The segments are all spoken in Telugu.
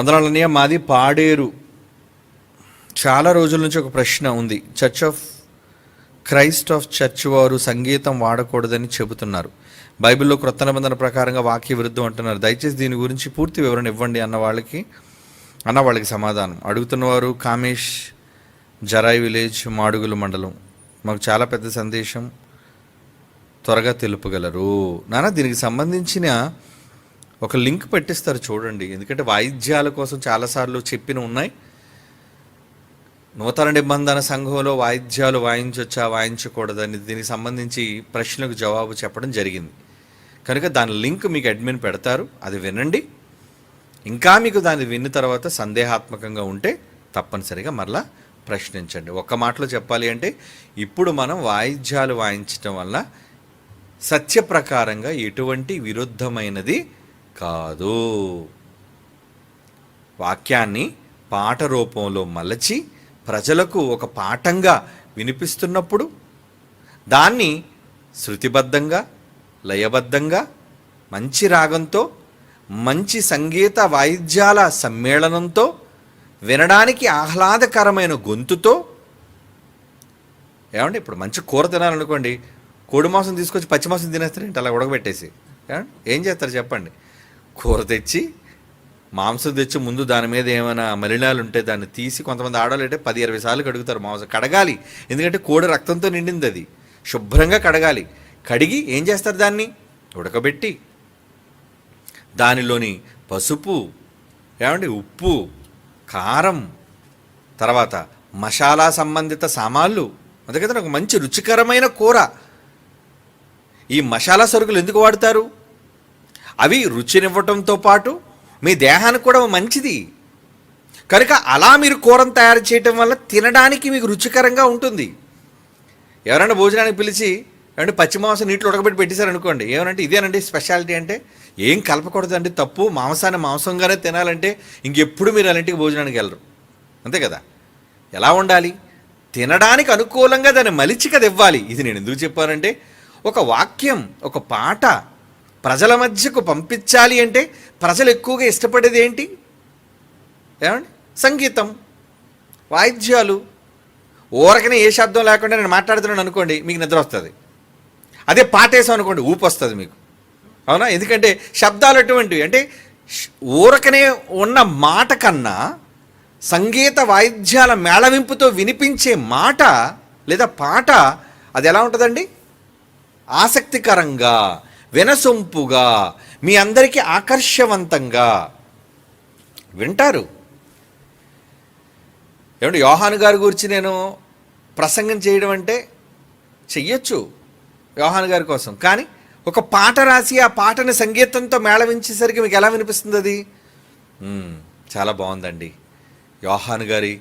వందనాలన్నయ్య మాది పాడేరు. చాలా రోజుల నుంచి ఒక ప్రశ్న ఉంది. Church of Christ of church వారు సంగీతం వాడకూడదని చెబుతున్నారు. బైబిల్లో క్రొత్త నిబంధన ప్రకారంగా వాక్య విరుద్ధం అంటున్నారు. దయచేసి దీని గురించి పూర్తి వివరణ ఇవ్వండి అన్న వాళ్ళకి అన్న వాళ్ళకి సమాధానం. అడుగుతున్నవారు కామేష్ జరాయ్ విలేజ్ మాడుగుల మండలం. మాకు చాలా పెద్ద సందేశం త్వరగా తెలుపగలరు. నానా దీనికి సంబంధించిన ఒక లింక్ పెట్టిస్తారు చూడండి. ఎందుకంటే వాయిద్యాల కోసం చాలాసార్లు చెప్పిన ఉన్నాయి. నూతన నిబంధన సంఘంలో వాయిద్యాలు వాయించొచ్చా వాయించకూడదని దీనికి సంబంధించి ప్రశ్నలకు జవాబు చెప్పడం జరిగింది. కనుక దాని లింక్ మీకు అడ్మిన్ పెడతారు. అది వినండి. ఇంకా మీకు దాన్ని విన్న తర్వాత సందేహాత్మకంగా ఉంటే తప్పనిసరిగా మరలా ప్రశ్నించండి. ఒక్క మాటలో చెప్పాలి అంటే ఇప్పుడు మనం వాయిద్యాలు వాయించటం వల్ల సత్య ప్రకారంగా ఎటువంటి విరుద్ధమైనది కాదు. వాక్యాన్ని పాట రూపంలో మలచి ప్రజలకు ఒక పాఠంగా వినిపిస్తున్నప్పుడు దాన్ని శృతిబద్ధంగా లయబద్ధంగా మంచి రాగంతో మంచి సంగీత వాయిద్యాల సమ్మేళనంతో వినడానికి ఆహ్లాదకరమైన గొంతుతో ఏమండి ఇప్పుడు మంచి కూర తినాలనుకోండి కోడి మాంసం తీసుకొచ్చి పచ్చి మాంసం తినేస్తారేంటి? అలా ఉడకబెట్టేసి. ఏం చేస్తారు చెప్పండి? కూర తెచ్చి మాంసం తెచ్చి ముందు దాని మీద ఏమైనా మలినాలు ఉంటే దాన్ని తీసి కొంతమంది ఆడవాళ్ళు అంటే పది ఇరవై సార్లు కడుగుతారు మాంసం. కడగాలి. ఎందుకంటే కోడి రక్తంతో నిండింది అది. శుభ్రంగా కడగాలి. కడిగి ఏం చేస్తారు దాన్ని? ఉడకబెట్టి. దానిలోని పసుపు ఏమండి? ఉప్పు కారం తర్వాత మసాలా సంబంధిత సామాన్లు. అందుకని ఒక మంచి రుచికరమైన కూర. ఈ మసాలా సరుకులు ఎందుకు వాడతారు? అవి రుచినివ్వటంతో పాటు మీ దేహానికి కూడా మంచిది. కనుక అలా మీరు కూరను తయారు చేయటం వల్ల తినడానికి మీకు రుచికరంగా ఉంటుంది. ఎవరైనా భోజనానికి పిలిచి అంటే పచ్చి మాంసం నీటిలో ఉడకబెట్టి పెట్టేశారనుకోండి ఏమనంటే ఇదేనండి స్పెషాలిటీ అంటే ఏం కలపకూడదండి తప్పు మాంసాన్ని మాంసంగానే తినాలంటే ఇంకెప్పుడు మీరు అలాంటికి భోజనానికి వెళ్ళరు. అంతే కదా? ఎలా ఉండాలి? తినడానికి అనుకూలంగా దాన్ని మలిచి కదా ఇవ్వాలి ఇది నేను ఎందుకు చెప్పానంటే ఒక వాక్యం ఒక పాట ప్రజల మధ్యకు పంపించాలి అంటే ప్రజలు ఎక్కువగా ఇష్టపడేది ఏంటి? ఏమండి? సంగీతం వాయిద్యాలు. ఊరకనే ఏ శబ్దం లేకుండా నేను మాట్లాడుతున్నాను అనుకోండి మీకు నిద్ర వస్తుంది. అదే పాట వేసాం అనుకోండి ఊపు వస్తుంది మీకు. అవునా? ఎందుకంటే శబ్దాలు అటువంటివి అంటే ఊరకనే ఉన్న మాట కన్నా సంగీత వాయిద్యాల మేళవింపుతో వినిపించే మాట లేదా పాట అది ఎలా ఉంటుందండి? ఆసక్తికరంగా వినసొంపుగా మీ అందరికీ ఆకర్షవంతంగా. వింటారు? ఏమంటే యోహాను గారి గురించి నేను ప్రసంగం చేయడం అంటే చెయ్యొచ్చు యోహాను గారి కోసం. కానీ ఒక పాట రాసి ఆ పాటని సంగీతంతో మేళవించేసరికి మీకు ఎలా వినిపిస్తుంది అది? చాలా బాగుందండి. యోహాను గారి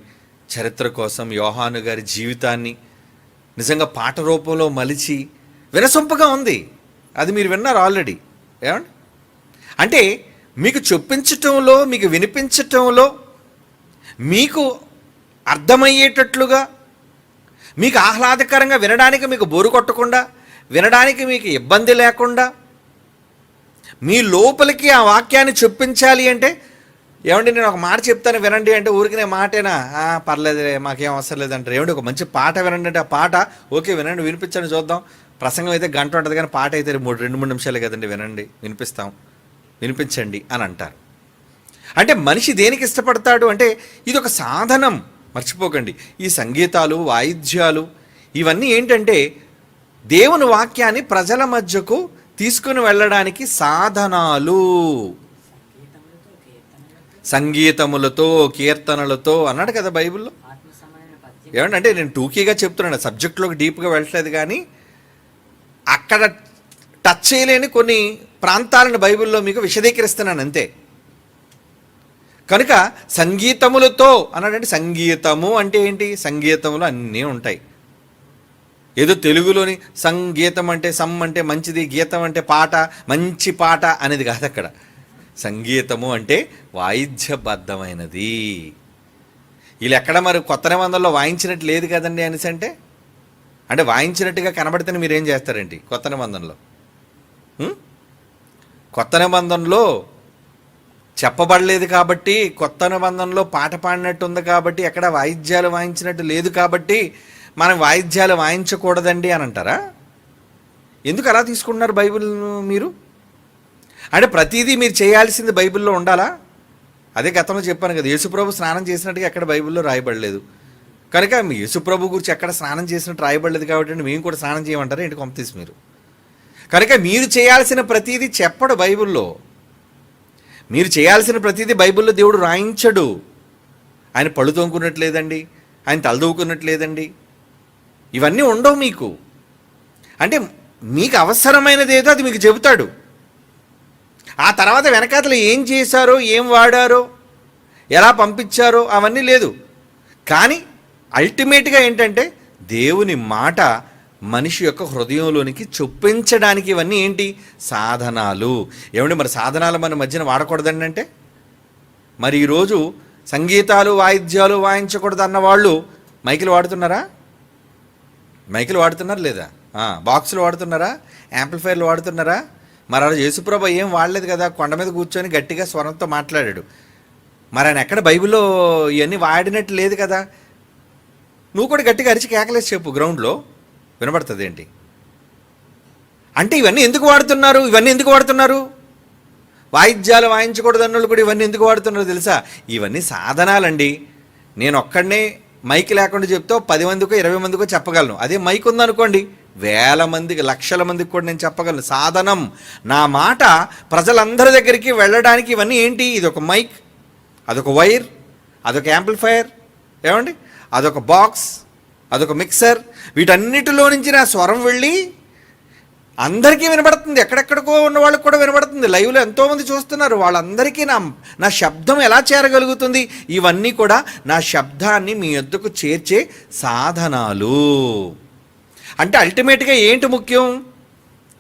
చరిత్ర కోసం యోహాను గారి జీవితాన్ని నిజంగా పాట రూపంలో మలిచి వినసొంపుగా ఉంది. అది మీరు విన్నారు ఆల్రెడీ ఏమండి? అంటే మీకు చొప్పించటంలో మీకు వినిపించటంలో మీకు అర్థమయ్యేటట్లుగా మీకు ఆహ్లాదకరంగా వినడానికి మీకు బోరు కొట్టకుండా వినడానికి మీకు ఇబ్బంది లేకుండా మీ లోపలికి ఆ వాక్యాన్ని చొప్పించాలి అంటే ఏమండి నేను ఒక మాట చెప్తాను వినండి అంటే ఊరికినే మాటేనా? పర్లేదు పర్లేదులే మాకేం అవసరం లేదంటారు. ఏమండి ఒక మంచి పాట వినండి అంటే ఆ పాట ఓకే వినండి వినిపించండి చూద్దాం. ప్రసంగం అయితే గంట ఉంటుంది కానీ పాట అయితే మూడు రెండు మూడు నిమిషాలే కదండి వినండి వినిపిస్తాం. వినిపించండి అని అంటారు. అంటే మనిషి దేనికి ఇష్టపడతాడు అంటే ఇది ఒక సాధనం. మర్చిపోకండి. ఈ సంగీతాలు వాయిద్యాలు ఇవన్నీ ఏంటంటే దేవుని వాక్యాన్ని ప్రజల మధ్యకు తీసుకుని వెళ్ళడానికి సాధనాలు. సంగీతములతో కీర్తనలతో అన్నాడు కదా బైబిల్లో? ఏమంటే అంటే నేను టూకీగా చెప్తున్నాను సబ్జెక్ట్లోకి డీప్గా వెళ్ళట్లేదు కానీ అక్కడ టచ్ చేయలేని కొన్ని ప్రాంతాలను బైబిల్లో మీకు విశదీకరిస్తున్నాను అంతే. కనుక సంగీతములతో అన్నాడంటే సంగీతము అంటే ఏంటి? సంగీతములు అన్నీ ఉంటాయి. ఏదో తెలుగులోని సంగీతం అంటే సమ్ అంటే మంచిది గీతం అంటే పాట మంచి పాట అనేది కాదు అక్కడ. సంగీతము అంటే వాయిద్యబద్ధమైనది. వీళ్ళు ఎక్కడ మరి కొత్త నిబంధనలో వాయించినట్టు లేదు కదండి అనేసి అంటే? అంటే వాయించినట్టుగా కనబడితేనే మీరేం చేస్తారండి కొత్త నిబంధనలో. కొత్త నిబంధనలో చెప్పబడలేదు కాబట్టి కొత్త నిబంధనలో పాట పాడినట్టు ఉంది కాబట్టి ఎక్కడ వాయిద్యాలు వాయించినట్టు లేదు కాబట్టి మనం వాయిద్యాలు వాయించకూడదండి అని అంటారా? ఎందుకు అలా తీసుకుంటున్నారు బైబిల్ మీరు? అంటే ప్రతిదీ మీరు చేయాల్సింది బైబిల్లో ఉండాలా? అదే గతంలో చెప్పాను కదా యేసుప్రభు స్నానం చేసినట్టుగా ఎక్కడ బైబిల్లో రాయబడలేదు. కనుక మీ యేసుప్రభు గురించి ఎక్కడ స్నానం చేసినట్టు రాయబడలేదు కాబట్టి మేము కూడా స్నానం చేయమంటారా? ఏంటి కొంపతీసి మీరు? కనుక మీరు చేయాల్సిన ప్రతిదీ చెప్పడు బైబిల్లో. మీరు చేయాల్సిన ప్రతిదీ బైబిల్లో దేవుడు రాయించడు. ఆయన పళ్ళు తోముకున్నట్లేదండి ఆయన తలదూకున్నట్లేదండి ఇవన్నీ ఉండవు మీకు. అంటే మీకు అవసరమైనది ఏదో అది మీకు చెబుతాడు. ఆ తర్వాత వెనకాతలు ఏం చేశారో ఏం వాడారో ఎలా పంపించారో అవన్నీ లేదు. కానీ అల్టిమేట్గా ఏంటంటే దేవుని మాట మనిషి యొక్క హృదయంలోనికి చొప్పించడానికి ఇవన్నీ ఏంటి? సాధనాలు. ఏమండి మరి సాధనాలు మన మధ్యన వాడకూడదండి అంటే? మరి ఈరోజు సంగీతాలు వాయిద్యాలు వాయించకూడదు అన్న వాళ్ళు మైకులు వాడుతున్నారా? మైకులు వాడుతున్నారు లేదా? బాక్సులు వాడుతున్నారా? యాంప్లిఫైర్లు వాడుతున్నారా? మరి అలా యేసుప్రభ ఏం వాడలేదు కదా కొండ మీద కూర్చొని గట్టిగా స్వరంతో మాట్లాడాడు. మరి ఆయన ఎక్కడ బైబిల్లో ఇవన్నీ వాడినట్టు లేదు కదా? నువ్వు కూడా గట్టిగా అరిచి కేకలేసి చెప్పు గ్రౌండ్లో. వినబడుతుంది ఏంటి అంటే ఇవన్నీ ఎందుకు వాడుతున్నారు? ఇవన్నీ ఎందుకు వాడుతున్నారు? వాయిద్యాలు వాయించకూడదు అన్నోళ్ళు కూడా ఇవన్నీ ఎందుకు వాడుతున్నారు తెలుసా? ఇవన్నీ సాధనాలండి. నేను ఒక్కడనే మైక్ లేకుండా చెప్తే పది మందికో ఇరవై మందికో చెప్పగలను. అదే మైక్ ఉందనుకోండి. వేల మందికి లక్షల మందికి కూడా నేను చెప్పగలను. సాధనం. నా మాట ప్రజలందరి దగ్గరికి వెళ్ళడానికి ఇవన్నీ ఏంటి? ఇది ఒక మైక్ అదొక వైర్ అదొక యాంప్లిఫైయర్. ఏమండి? అదొక బాక్స్ అదొక మిక్సర్ వీటన్నిటిలో నుంచి నా స్వరం వెళ్ళి అందరికీ వినబడుతుంది. ఎక్కడెక్కడికో ఉన్న వాళ్ళకి కూడా వినబడుతుంది. లైవ్లో ఎంతోమంది చూస్తున్నారు. వాళ్ళందరికీ నా నా శబ్దం ఎలా చేరగలుగుతుంది? ఇవన్నీ కూడా నా శబ్దాన్ని మీ వద్దకు చేర్చే సాధనాలు. అంటే అల్టిమేట్గా ఏంటి ముఖ్యం?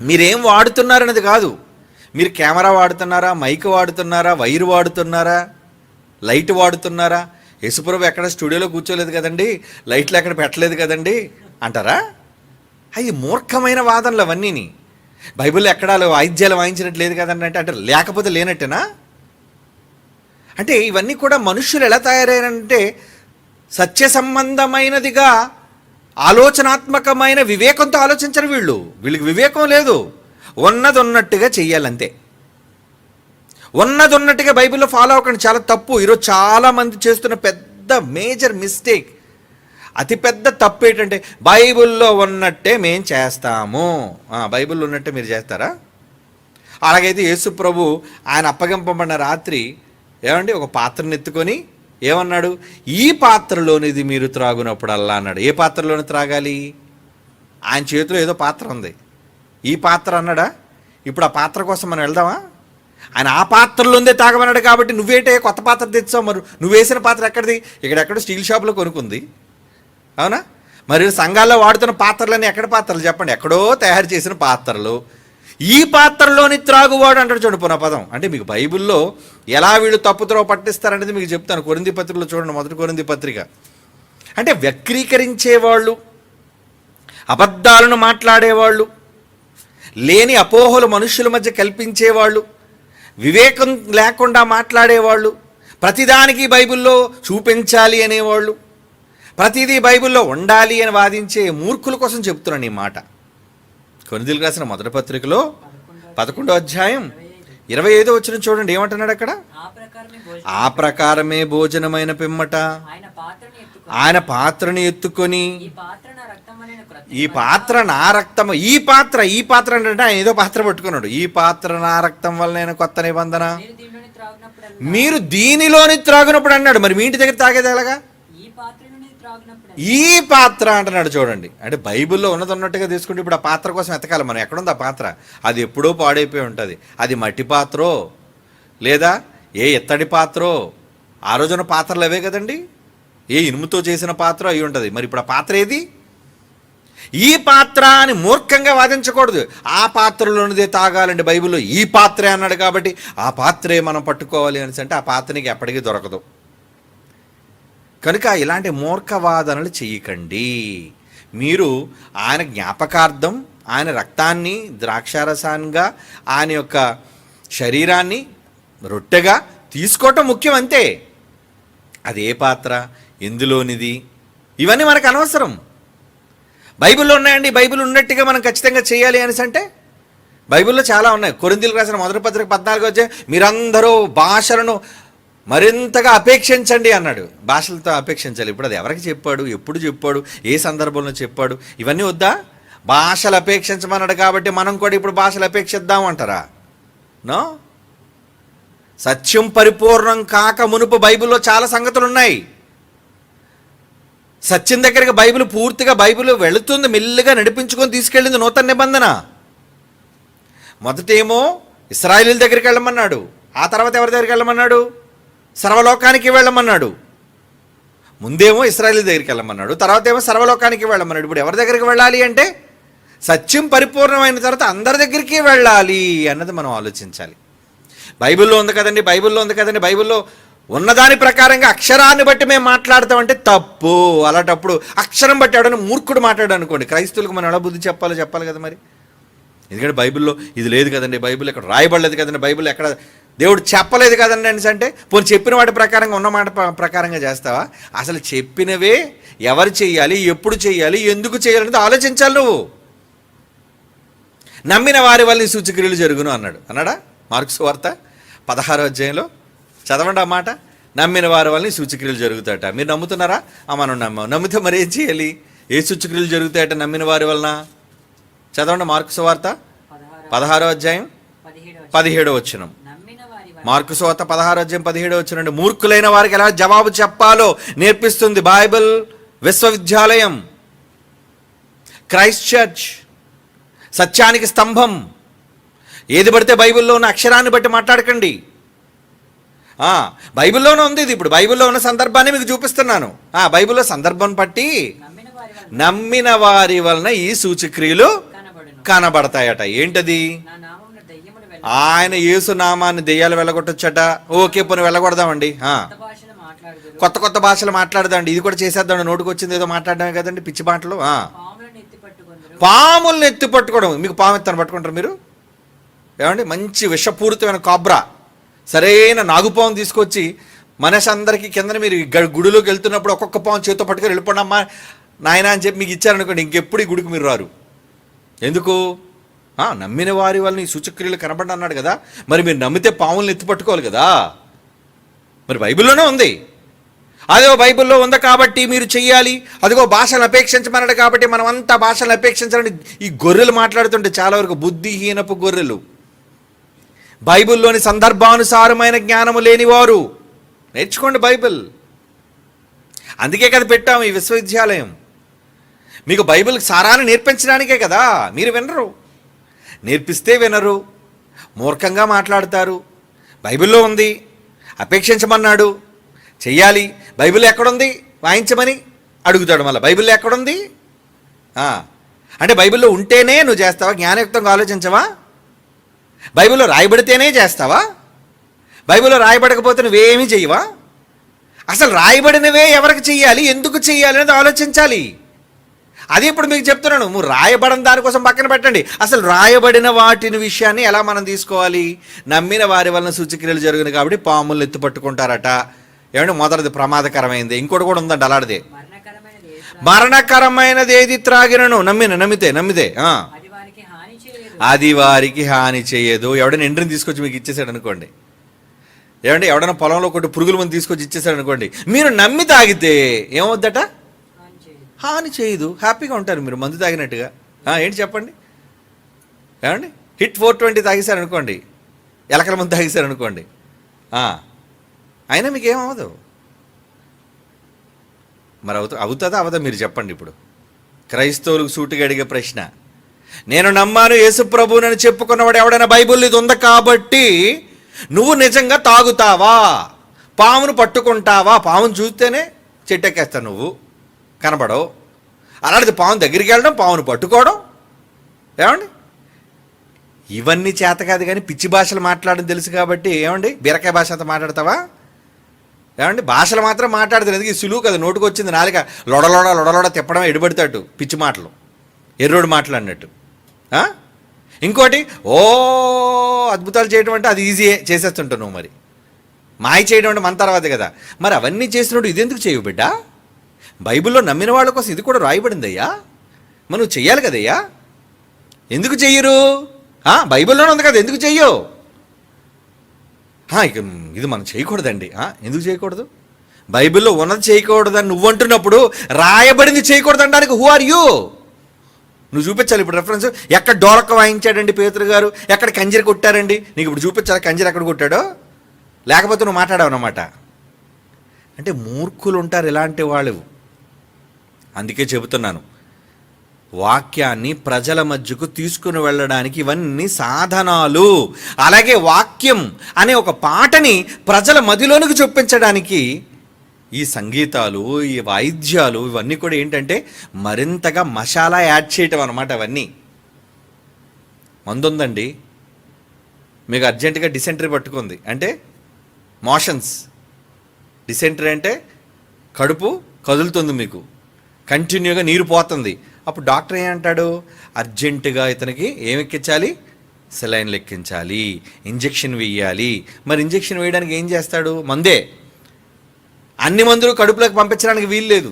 మీరేం వాడుతున్నారనేది కాదు. మీరు కెమెరా వాడుతున్నారా? మైక్ వాడుతున్నారా? వైర్ వాడుతున్నారా? లైట్ వాడుతున్నారా? యశుప్రభు ఎక్కడ స్టూడియోలో కూర్చోలేదు కదండి? లైట్లు ఎక్కడ పెట్టలేదు కదండి? అంటారా? అవి మూర్ఖమైన వాదనలు అవన్నీని. బైబిల్లో ఎక్కడా వాయిద్యాలు వాయించినట్టు లేదు కదండి అంటే అంటే లేకపోతే లేనట్టేనా? అంటే ఇవన్నీ కూడా మనుషులు ఎలా తయారయ్యారంటే సత్య సంబంధమైనదిగా ఆలోచనాత్మకమైన వివేకంతో ఆలోచించరు వీళ్ళు. వీళ్ళకి వివేకం లేదు. ఉన్నది ఉన్నట్టుగా చెయ్యాలంతే. ఉన్నది ఉన్నట్టుగా బైబిల్లో ఫాలో అవ్వకండి. చాలా తప్పు. ఈరోజు చాలా మంది చేస్తున్న పెద్ద మేజర్ మిస్టేక్. అతి పెద్ద తప్పు ఏంటంటే బైబిల్లో ఉన్నట్టే మేం చేస్తాము. బైబిల్లో ఉన్నట్టే మీరు చేస్తారా? అలాగైతే యేసు ప్రభు ఆయన అప్పగింపబడిన రాత్రి ఏమండి? ఒక పాత్రను ఎత్తుకొని ఏమన్నాడు? ఈ పాత్రలోనిది మీరు త్రాగునప్పుడల్లా అన్నాడు. ఏ పాత్రలోని త్రాగాలి? ఆయన చేతిలో ఏదో పాత్ర ఉంది. ఈ పాత్ర అన్నాడా? ఇప్పుడు ఆ పాత్ర కోసం మనం వెళ్దామా? ఆయన ఆ పాత్రలోందే తాగమన్నాడు కాబట్టి నువ్వేటే కొత్త పాత్ర తెచ్చావు మరి? నువ్వు వేసిన పాత్ర ఎక్కడిది? ఇక్కడెక్కడ స్టీల్ షాప్లో కొనుక్కుంది. అవునా? మరి సంఘాల్లో వాడుతున్న పాత్రలన్నీ ఎక్కడ పాత్రలు? చెప్పండి. ఎక్కడో తయారు చేసిన పాత్రలు. ఈ పాత్రలోని త్రాగువాడు అంటాడు చూడండి పునః పదం. అంటే మీకు బైబిల్లో ఎలా వీళ్ళు తప్పుత్రవ పట్టిస్తారనేది మీకు చెప్తాను. కొరింది పత్రికలో చూడండి మొదటి కొరింది పత్రిక. అంటే వ్యక్రీకరించేవాళ్ళు అబద్ధాలను మాట్లాడేవాళ్ళు లేని అపోహలు మనుషుల మధ్య కల్పించేవాళ్ళు వివేకం లేకుండా మాట్లాడేవాళ్ళు. ప్రతిదానికి బైబిల్లో చూపించాలి అనేవాళ్ళు. ప్రతిదీ బైబిల్లో ఉండాలి అని వాదించే మూర్ఖుల కోసం చెప్తున్నాను ఈ మాట. కొనిదిలు రాసిన మొదటి పత్రికలో పదకొండో అధ్యాయం ఇరవై ఐదో వచ్చిన చూడండి ఏమంటున్నాడు అక్కడ? ఆ ప్రకారమే భోజనం ఆ ప్రకారమే భోజనమైన పిమ్మట ఆయన పాత్రని ఎత్తుకొని ఈ పాత్ర నా రక్తం ఈ పాత్ర ఈ పాత్ర అంటే ఆయన ఏదో పాత్ర పట్టుకున్నాడు. ఈ పాత్ర నా రక్తం వల్ల నేను కొత్త నిబంధన. మీరు దీనిలోని త్రాగినప్పుడు అన్నాడు. మరి మీ ఇంటి దగ్గర తాగేది ఎలాగా? ఈ పాత్ర అంటున్నాడు చూడండి. అంటే బైబిల్లో ఉన్నది ఉన్నట్టుగా తీసుకుంటే ఇప్పుడు ఆ పాత్ర కోసం ఎతకాలి. మనం ఎక్కడుంది ఆ పాత్ర? అది ఎప్పుడో పాడైపోయి ఉంటుంది. అది మట్టి పాత్రో? లేదా ఏ ఇత్తడి పాత్రో? ఆ రోజున పాత్రలు అవే కదండి? ఏ ఇనుముతో చేసిన పాత్ర అయి ఉంటుంది. మరి ఇప్పుడు ఆ పాత్ర ఏది? ఈ పాత్ర అని మూర్ఖంగా వాదించకూడదు. ఆ పాత్రలోనిదే తాగాలండి బైబిల్లో ఈ పాత్రే అన్నాడు కాబట్టి ఆ పాత్రే మనం పట్టుకోవాలి అనేసి అంటే ఆ పాత్రనికి ఎప్పటికీ దొరకదు. కనుక ఇలాంటి మూర్ఖవాదనలు చేయకండి మీరు ఆయన జ్ఞాపకార్థం ఆయన రక్తాన్ని ద్రాక్షారసాన్గా ఆయన యొక్క శరీరాన్ని రొట్టెగా తీసుకోవటం ముఖ్యం అంతే. అది ఏ పాత్ర ఎందులోనిది? ఇవన్నీ మనకు అనవసరం. బైబిల్లో ఉన్నాయండి బైబిల్ ఉన్నట్టుగా మనం ఖచ్చితంగా చేయాలి అనేసి అంటే బైబిల్లో చాలా ఉన్నాయి. కొరిందీలకు రాసిన మొదటి పత్రిక పద్నాలుగు వచ్చే మీరందరూ భాషలను మరింతగా అపేక్షించండి అన్నాడు. భాషలతో అపేక్షించాలి. ఇప్పుడు అది ఎవరికి చెప్పాడు? ఎప్పుడు చెప్పాడు? ఏ సందర్భంలో చెప్పాడు? ఇవన్నీ వద్దా? భాషలు అపేక్షించమన్నాడు కాబట్టి మనం కూడా ఇప్పుడు భాషలు అపేక్షిద్దాం అంటారా? నో? సత్యం పరిపూర్ణం కాక మునుపు బైబిల్లో చాలా సంగతులు ఉన్నాయి సత్యం దగ్గరికి బైబిల్ పూర్తిగా బైబిల్ వెళుతుంది మెల్లిగా నడిపించుకొని తీసుకెళ్ళింది నూతన నిబంధన. మొదటేమో ఇస్రాయిలీల దగ్గరికి వెళ్ళమన్నాడు. ఆ తర్వాత ఎవరి దగ్గరికి వెళ్ళమన్నాడు? సర్వలోకానికి వెళ్ళమన్నాడు. ముందేమో ఇస్రాయిల్ దగ్గరికి వెళ్ళమన్నాడు. తర్వాత ఏమో సర్వలోకానికి వెళ్ళమన్నాడు. ఇప్పుడు ఎవరి దగ్గరికి వెళ్ళాలి అంటే సత్యం పరిపూర్ణమైన తర్వాత అందరి దగ్గరికి వెళ్ళాలి అన్నది మనం ఆలోచించాలి. బైబిల్లో ఉంది కదండి బైబిల్లో ఉంది కదండి బైబిల్లో ఉన్నదాని ప్రకారంగా అక్షరాన్ని బట్టి మేము మాట్లాడతామంటే తప్పు. అలాంటప్పుడు అక్షరం బట్టి ఎవడైనా మూర్ఖుడు మాట్లాడు అనుకోండి. క్రైస్తవులకు మనం ఎలా బుద్ధి చెప్పాలో చెప్పాలి కదా మరి? ఎందుకంటే బైబిల్లో ఇది లేదు కదండి. బైబిల్ ఎక్కడ రాయబడలేదు కదండి. బైబిల్ ఎక్కడ దేవుడు చెప్పలేదు కదండి అనేసి అంటే పోనీ చెప్పిన వాటి ప్రకారంగా ఉన్న మాట ప్రకారంగా చేస్తావా? అసలు చెప్పినవే ఎవరు చేయాలి ఎప్పుడు చేయాలి ఎందుకు చేయాలనేది ఆలోచించాలి నువ్వు. నమ్మిన వారి వల్ల సూచక్రియలు జరుగును అన్నాడు. అన్నాడా? మార్క్స్ వార్త పదహారో అధ్యాయంలో చదవండి ఆ మాట? నమ్మిన వారి వల్ల సూచక్రియలు జరుగుతాయట. మీరు నమ్ముతున్నారా? ఆ మనం నమ్మాం నమ్మితే మరి ఏం చేయాలి? ఏ సూచక్రియలు జరుగుతాయట నమ్మిన వారి వలన? చదవండి మార్కు వార్త పదహారో అధ్యాయం. పదిహేడో వచ్చినం మార్కు సోత పదహారు అధ్యాయం పదిహేడో వచ్చినండి మూర్ఖులైన వారికి ఎలా జవాబు చెప్పాలో నేర్పిస్తుంది బైబిల్ విశ్వవిద్యాలయం. Christ church. సత్యానికి స్తంభం. ఏది పడితే బైబిల్లో ఉన్న అక్షరాన్ని బట్టి మాట్లాడకండి. బైబిల్లోనే ఉంది ఇది. ఇప్పుడు బైబిల్లో ఉన్న సందర్భాన్ని మీకు చూపిస్తున్నాను. ఆ, బైబిల్లో సందర్భం బట్టి నమ్మిన వారి వలన ఈ సూచక్రియలు కనబడతాయట. ఏంటది? ఆయన యేసు నామాన్ని దెయ్యాలు వెళ్ళగొట్టొచ్చట ఓకే పోనీ వెళ్ళగొడదామండి. కొత్త కొత్త భాషలు మాట్లాడదాండి. ఇది కూడా చేసేద్దాం. నోటికి వచ్చింది ఏదో మాట్లాడడమే కదండి పిచ్చి మాటలు. పాముల్ని ఎత్తి పట్టుకోవడం. మీకు పాము ఎత్తాను పట్టుకుంటారు మీరు? ఏమండి? మంచి విషపూరితమైన కాబ్రా. సరైన నాగుపాము తీసుకొచ్చి మనసు అందరికీ కింద మీరు గ- గుడిలోకి వెళ్తున్నప్పుడు ఒక్కొక్క పాము చేతితో పట్టుకొని వెళ్ళిపోండి అమ్మా నాయన అని చెప్పి మీకు ఇచ్చారనుకోండి ఇంకెప్పుడు ఈ గుడికి మీరు రారు. ఎందుకు? నమ్మిన వారి వల్ల ఈ సూచక్రియలు కనబడి అన్నాడు కదా మరి మీరు నమ్మితే పావులను ఎత్తి పట్టుకోవాలి కదా. మరి బైబిల్లోనే ఉంది. అదో బైబిల్లో ఉంది కాబట్టి మీరు చెయ్యాలి అదిగో భాషను అపేక్షించమన్నాడు కాబట్టి మనం అంతా భాషను అపేక్షించాలని ఈ గొర్రెలు మాట్లాడుతుంటే చాలా వరకు బుద్ధిహీనపు గొర్రెలు. బైబిల్లోని సందర్భానుసారమైన జ్ఞానము లేనివారు. నేర్చుకోండి బైబిల్. అందుకే కదా పెట్టాము ఈ విశ్వవిద్యాలయం. మీకు బైబిల్ సారాన్ని నేర్పించడానికే కదా మీరు వినరు. నేర్పిస్తే వినరు మూర్ఖంగా మాట్లాడతారు బైబిల్లో ఉంది అపేక్షించమన్నాడు చెయ్యాలి బైబిల్ ఎక్కడుంది వాయించమని అడుగుతాడు మళ్ళీ బైబిల్ ఎక్కడుంది? అంటే బైబిల్లో ఉంటేనే నువ్వు చేస్తావా జ్ఞానయుక్తంగా ఆలోచించవా? బైబిల్లో రాయబడితేనే చేస్తావా? బైబిల్లో రాయబడకపోతే నువ్వేమీ చెయ్యవా? అసలు రాయబడినవే ఎవరికి చెయ్యాలి? ఎందుకు చెయ్యాలి అనేది ఆలోచించాలి. అది ఇప్పుడు మీకు చెప్తున్నాను. నువ్వు రాయబడిన దానికోసం పక్కన పెట్టండి. అసలు రాయబడిన వాటిని విషయాన్ని ఎలా మనం తీసుకోవాలి? నమ్మిన వారి వలన సూచక్రియలు జరిగినాయి కాబట్టి పాములు ఎత్తు పట్టుకుంటారట. ఏమంటే మొదటిది ప్రమాదకరమైంది. ఇంకోటి కూడా ఉందండి అలాంటిది. మరణకరమైనది ఏది త్రాగినను? నమ్మిన నమ్మితే నమ్మితే. అది వారికి హాని చేయదు. ఎవడైనా ఎండ్రిని తీసుకొచ్చి మీకు ఇచ్చేసాడు అనుకోండి. ఏమంటే ఎవడైనా పొలంలో ఒకటి పురుగుల మంది తీసుకొచ్చి ఇచ్చేసాడు అనుకోండి. మీరు నమ్మి తాగితే ఏమవుద్దట? హాని చేయదు. హ్యాపీగా ఉంటారు మీరు మందు తాగినట్టుగా. ఏంటి చెప్పండి? ఏమండి? హిట్ ఫోర్ ట్వంటీ తాగేశారనుకోండి ఎలకల మందు తాగేశారనుకోండి అయినా మీకు ఏమవ్వదు మరి అవుతా అవుతుందా? అవదా మీరు చెప్పండి ఇప్పుడు. క్రైస్తవులకు సూటుగా అడిగే ప్రశ్న. నేను నమ్మాను యేసుప్రభునని చెప్పుకున్నవాడు ఎవడైనా బైబిల్ ఇది ఉంది కాబట్టి నువ్వు నిజంగా తాగుతావా? పామును పట్టుకుంటావా? పామును చూస్తేనే చెట్టెక్కేస్తావు నువ్వు. కనబడవు అలాంటిది పాము దగ్గరికి వెళ్ళడం పామును పట్టుకోవడం. ఏమండి? ఇవన్నీ చేత కాదు కానీ పిచ్చి భాషలు మాట్లాడడం తెలుసు కాబట్టి ఏమండి? బీరకాయ భాష అంతా మాట్లాడతావా? ఏమండి? భాషలు మాత్రం మాట్లాడతారు. ఎందుకు? సులువు కదా నోటుకు వచ్చింది నాలుక. లొడలోడ లొడలొడ తిప్పడం ఎడబెడతాడు పిచ్చి మాటలు. ఎర్రోడు మాటలు ఇంకోటి ఓ అద్భుతాలు చేయడం అంటే అది ఈజీ చేసేస్తుంటావు నువ్వు మరి. మాయ చేయడం అంటే మన తర్వాతే కదా. మరి అవన్నీ చేసినప్పుడు ఇదెందుకు చేయవు బిడ్డ? బైబిల్లో నమ్మిన వాళ్ళ కోసం ఇది కూడా రాయబడిందయ్యా. మనం నువ్వు చెయ్యాలి కదయ్యా. ఎందుకు చెయ్యరు? బైబిల్లోనే ఉంది కదా ఎందుకు చెయ్యో ఇక ఇది మనం చేయకూడదండి. ఎందుకు చేయకూడదు? బైబిల్లో ఉన్నది చేయకూడదని నువ్వు అంటున్నప్పుడు రాయబడింది చేయకూడదు అనడానికి హూ ఆర్ యూ నువ్వు చూపించాలి ఇప్పుడు రెఫరెన్స్ ఎక్కడ డోరక్క వాయించాడండి పేతురు గారు? ఎక్కడ కంజీర కొట్టారండి? నీకు ఇప్పుడు చూపించాలి కంజీర ఎక్కడ కొట్టాడో? లేకపోతే నువ్వు మాట్లాడావు అన్నమాట. అంటే మూర్ఖులు ఉంటారు ఇలాంటి వాళ్ళు. అందుకే చెబుతున్నాను. వాక్యాన్ని ప్రజల మధ్యకు తీసుకుని వెళ్ళడానికి ఇవన్నీ సాధనాలు. అలాగే వాక్యం అనే ఒక పాటని ప్రజల మదిలోనికి చొప్పించడానికి ఈ సంగీతాలు ఈ వాయిద్యాలు ఇవన్నీ కూడా ఏంటంటే మరింతగా మసాలా యాడ్ చేయటం అనమాట అవన్నీ. మందుందండి. మీకు అర్జెంటుగా డిసెంటరీ పట్టుకుంది. అంటే మోషన్స్. డిసెంటరీ అంటే కడుపు కదులుతుంది మీకు. కంటిన్యూగా నీరు పోతుంది. అప్పుడు డాక్టర్ ఏమంటాడు అర్జెంటుగా ఇతనికి ఏం ఎక్కించాలి సెలైన్లు ఎక్కించాలి ఇంజెక్షన్ వేయాలి మరి ఇంజెక్షన్ వేయడానికి ఏం చేస్తాడు? మందే. అన్ని మందులు కడుపులోకి పంపించడానికి వీలు లేదు.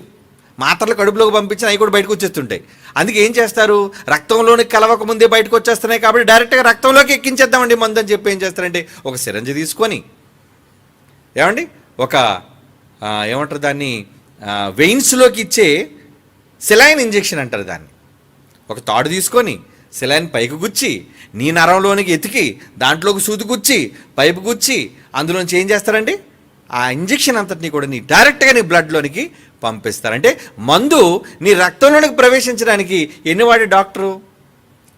మాత్రలు కడుపులోకి పంపించిన అవి కూడా బయటకు వచ్చేస్తుంటాయి. అందుకే ఏం చేస్తారు? రక్తంలోని కలవక ముందే బయటకు వచ్చేస్తున్నాయి కాబట్టి డైరెక్ట్గా రక్తంలోకి ఎక్కించేద్దామండి మందు అని చెప్పి ఏం చేస్తారంటే ఒక సిరంజి తీసుకొని ఏమండి? ఒక ఏమంటారు దాన్ని? వెయిన్స్లోకి ఇచ్చే సిలైన్ ఇంజెక్షన్ అంటారు దాన్ని. ఒక తాడు తీసుకొని సిలైన్ పైకి గుచ్చి నీ నరంలోనికి ఎతికి దాంట్లోకి సూది గుచ్చి పైపు గుచ్చి అందులోంచి ఏం చేస్తారండి? ఆ ఇంజెక్షన్ అంతటిని కూడా నీ డైరెక్ట్గా నీ బ్లడ్లోనికి పంపిస్తారంటే మందు నీ రక్తంలోనికి ప్రవేశించడానికి ఎన్ని వాడే డాక్టరు?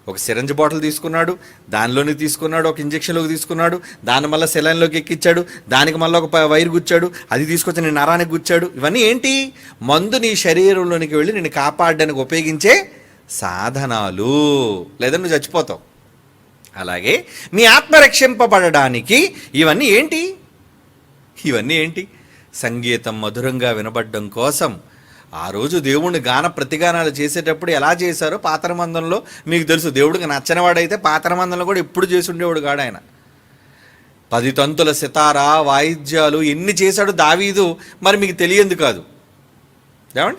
ఒక సిరంజ్ బాటిల్ తీసుకున్నాడు దానిలోని తీసుకున్నాడు ఒక ఇంజక్షన్లోకి తీసుకున్నాడు దాన్ని మళ్ళీ సెలైన్లోకి ఎక్కించాడు దానికి మళ్ళీ ఒక వైర్ గుచ్చాడు అది తీసుకొచ్చి నేను నరానికి గుచ్చాడు. ఇవన్నీ ఏంటి? మందు నీ శరీరంలోనికి వెళ్ళి నేను కాపాడడానికి ఉపయోగించే సాధనాలు. లేదా నువ్వు చచ్చిపోతావు. అలాగే మీ ఆత్మ రక్షింపబడడానికి ఇవన్నీ ఏంటి? ఇవన్నీ ఏంటి? సంగీతం మధురంగా వినబడడం కోసం ఆ రోజు దేవుణ్ణి గాన ప్రతిగానాలు చేసేటప్పుడు ఎలా చేశారో పాతరమందంలో మీకు తెలుసు. దేవుడికి నచ్చనివాడైతే పాతరమందంలో కూడా ఎప్పుడు చేసి ఉండేవాడు కాడు ఆయన. పది తంతుల సితారా వాయిద్యాలు ఎన్ని చేశాడు దావీదు? మరి మీకు తెలియంది కాదు. ఏమండి?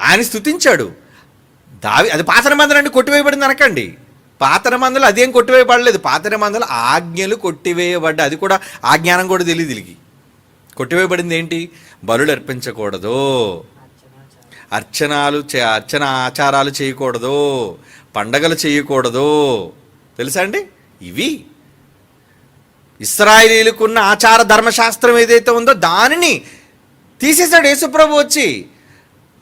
ఆయన స్తుతించాడు. దావి అది పాతర మందలండి కొట్టివేయబడింది అనకండి. పాతర మందలు అదేం కొట్టివేయబడలేదు. పాతర మందలు ఆజ్ఞలు కొట్టివేయబడ్డ అది కూడా ఆ జ్ఞానం కూడా తెలియదు వీళ్ళకి. కొట్టివేయబడింది ఏంటి? బలులు అర్పించకూడదు అర్చనాలు చే అర్చన ఆచారాలు చేయకూడదు. పండగలు చేయకూడదు. తెలుసా అండి? ఇవి. ఇస్రాయిలీలకున్న ఆచార ధర్మశాస్త్రం ఏదైతే ఉందో దానిని తీసేశాడు యేసుప్రభు వచ్చి.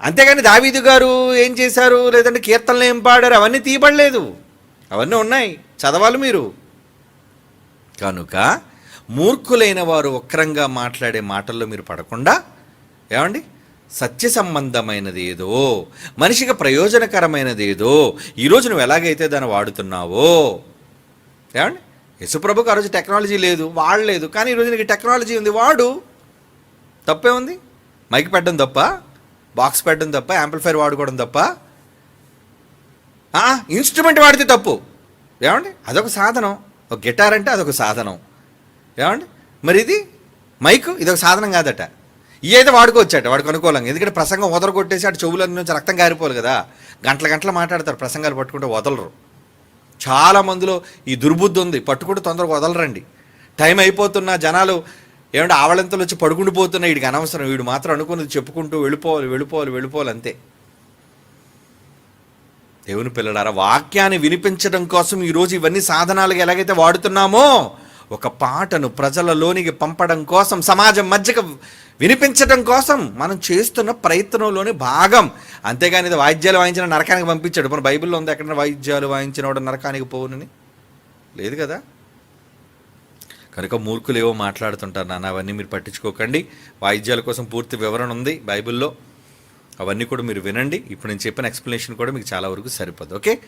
అంతేగాని దావీదు గారు ఏం చేశారు? లేదంటే కీర్తనలు ఏం పాడారు? అవన్నీ తీయబడలేదు. అవన్నీ ఉన్నాయి. చదవాలి మీరు. కనుక మూర్ఖులైన వారు వక్రంగా మాట్లాడే మాటల్లో మీరు పడకుండా ఏమండి? సత్య సంబంధమైనది ఏదో మనిషికి ప్రయోజనకరమైనది ఏదో ఈరోజు నువ్వు ఎలాగైతే దాన్ని వాడుతున్నావో ఏమండి? యశుప్రభుకి ఆ రోజు టెక్నాలజీ లేదు వాడలేదు కానీ ఈరోజు నీకు టెక్నాలజీ ఉంది వాడు. తప్పే ఉంది? మైక్ పెట్టడం తప్ప బాక్స్ పెట్టడం తప్ప యాంప్లిఫైర్ వాడుకోవడం తప్ప ఇన్స్ట్రుమెంట్ వాడితే తప్పు. ఏమండి? అదొక సాధనం. ఒక గిటార్ అంటే అదొక సాధనం. ఏమండి? మరి ఇది? మైక్? ఒక సాధనం కాదట. ఇవైతే అయితే వాడుకోవచ్చట వాడికి అనుకూలంగా ఎందుకంటే ప్రసంగం వదల కొట్టేసి అటు చెవులన్నీ నుంచి రక్తం కారిపోవాలి కదా. గంటల గంటలు మాట్లాడతారు ప్రసంగాలు పట్టుకుంటే వదలరు. చాలా మందిలో ఈ దుర్బుద్ధి ఉంది. పట్టుకుంటే తొందరగా వదలరండి. టైం అయిపోతున్నా జనాలు ఏమంటే ఆవళంతలు వచ్చి పడుకుండిపోతున్నా వీడికి అనవసరం. వీడు మాత్రం అనుకున్నది చెప్పుకుంటూ వెళ్ళిపోవాలి వెళ్ళిపోవాలి వెళ్ళిపోవాలి అంతే. దేవుని పిల్లడారా వాక్యాన్ని వినిపించడం కోసం ఈరోజు ఇవన్నీ సాధనాలుగా ఎలాగైతే వాడుతున్నామో ఒక పాటను ప్రజలలోనికి పంపడం కోసం సమాజం మధ్యకు వినిపించడం కోసం మనం చేస్తున్న ప్రయత్నంలోని భాగం. అంతేగాని ఇది వాయిద్యాలు వాయించిన నరకానికి పంపించాడు. మన బైబిల్లో ఉంది ఎక్కడ వాయిద్యాలు వాయించిన వాడు నరకానికి పోవునని? లేదు కదా? కనుక మూర్ఖులు ఏవో మాట్లాడుతుంటారు నాన్న అవన్నీ మీరు పట్టించుకోకండి. వాయిద్యాల కోసం పూర్తి వివరణ ఉంది బైబిల్లో. అవన్నీ కూడా మీరు వినండి. ఇప్పుడు నేను చెప్పిన ఎక్స్ప్లెనేషన్ కూడా మీకు చాలా వరకు సరిపోదు. ఓకే?